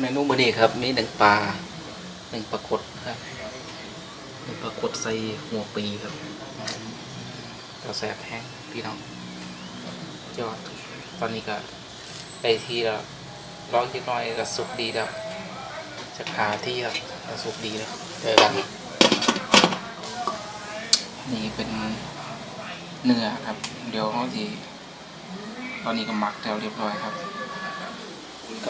เมนูมื้อนี้ครับ มีหนึ่งปลาหนึ่งปลากดครับหนึ่งปลากดใส่หัวปีครับกระแสบแห้งพี่น้องยอดตอนนี้ก็ไปที่แล้วร้อนนิดหน่อยก็สุกดีแล้วจะขาที่ครับก็สุกดีแล้วเจอกันนี่เป็นเนื้อครับ เดี๋ยวเขาทีตอนนี้ก็หมักแล้วเรียบร้อยครับ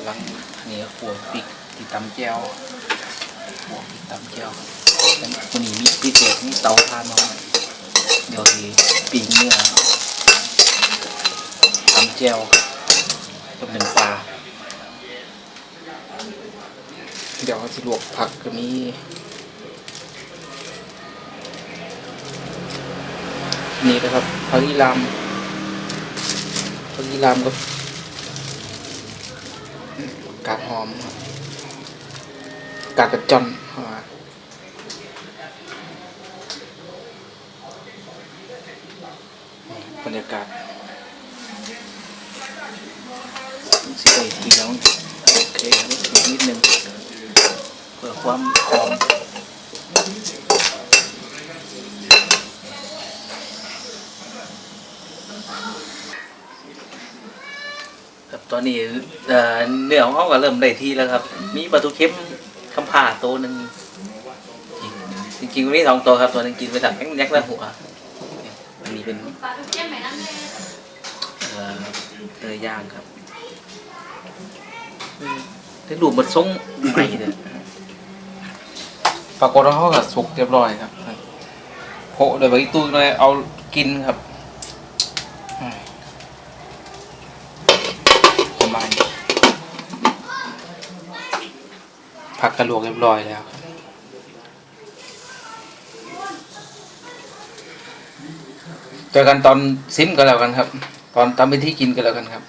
กำลังนี่ก็ขัวปิกที่ตำแก้วขัวปิกตำแก้วแล้วตัวนี้มีพิเศษนี่เตาทานมาให้เดี๋ยวทีปีเนื้อตำแก้วกับหนึ่งปลาเดี๋ยวเขาจะลวกผักก็มีนี่นะครับผักอีลามผักอีลามก็ กาดหอมกาดกระจอนบรรยากาศสิได้ทีแล้วโอเคนิดนึงเพื่อความหอมครับ ตอนนี้เอ่อเนื้อของเขาก็เริ่มได้ที่แล้วครับ มีปลาทูเค็มคำผ่าตัวหนึ่งจริงๆมันมีสองตัวครับตัวหนึงกินไปจากยักษ์ยักษ์ละหัวอันนี้เป็นเนยเอ่อเนื้อย่างครับได้ดูมันทรงใหม่เลยปรากฏว่าเขาก็สุกเรียบร้อยครับโผล่โดยบางตู้หน่อยเอากินครับอืม บายผักกระลวกเรียบร้อยแล้วครับเจอกันตอนซิมกันแล้วกันครับ ตอนทำเป็นที่กินกันแล้วกันครับ